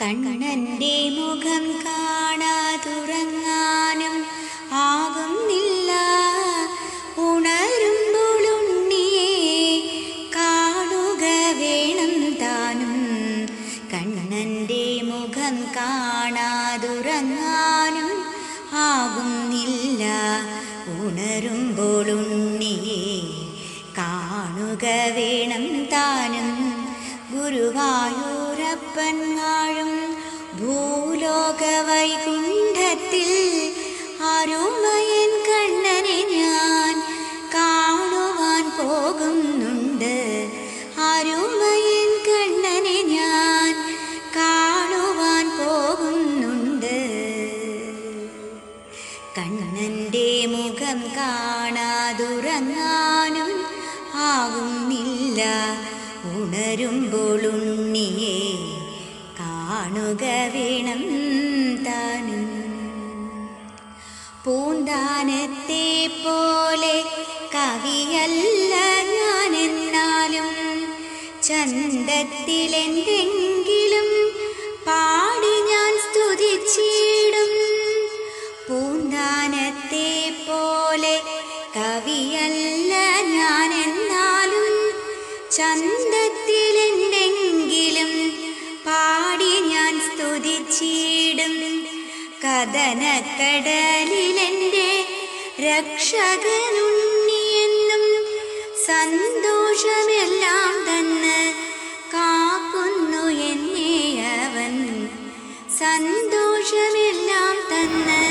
കണ്ണന്റെ മുഖം കാണാതുറങ്ങാനും ആകുന്നില്ല. ഉണരുമ്പോളുണ്ണിയെ കാണുക വേണം താനും. കണ്ണന്റെ മുഖം കാണാതുറങ്ങാനും ആകുന്നില്ല. ഉണരുമ്പോളുണ്ണിയെ കാണുക വേണം താനും. വാഴും ഭൂലോക വൈകുണ്ഠത്തിൽ അരുമയൻ കണ്ണനെ ഞാൻ കാണുവാൻ പോകുന്നുണ്ട്. അരുമയൻ കണ്ണനെ ഞാൻ കാണുവാൻ പോകുന്നുണ്ട്. കണ്ണന്റെ മുഖം കാണാതുറങ്ങാനും ആകുന്നില്ല ഉണരുമ്പോൾ ഉണ്ണിയെ കാണുക വേണം താനും. പൂന്താനത്തെ പോലെ കവിയല്ല ഞാനെന്നാലും ചന്തത്തിലെന്തെങ്കിലും പാടി ഞാൻ സ്തുതിച്ചിടും. പൂന്താനത്തെ പോലെ കവിയല്ല ഞാനെന്നാലും ചന്തത്തിലെന്തെങ്കിലും പാടി ഞാൻ സ്തുതിച്ചിടും. കഥനക്കടലിലെന്റെ രക്ഷകനുണ്ണിയെന്നും സന്തോഷമെല്ലാം തന്ന് കാക്കുന്നു എന്നെ അവൻ. സന്തോഷമെല്ലാം തന്ന്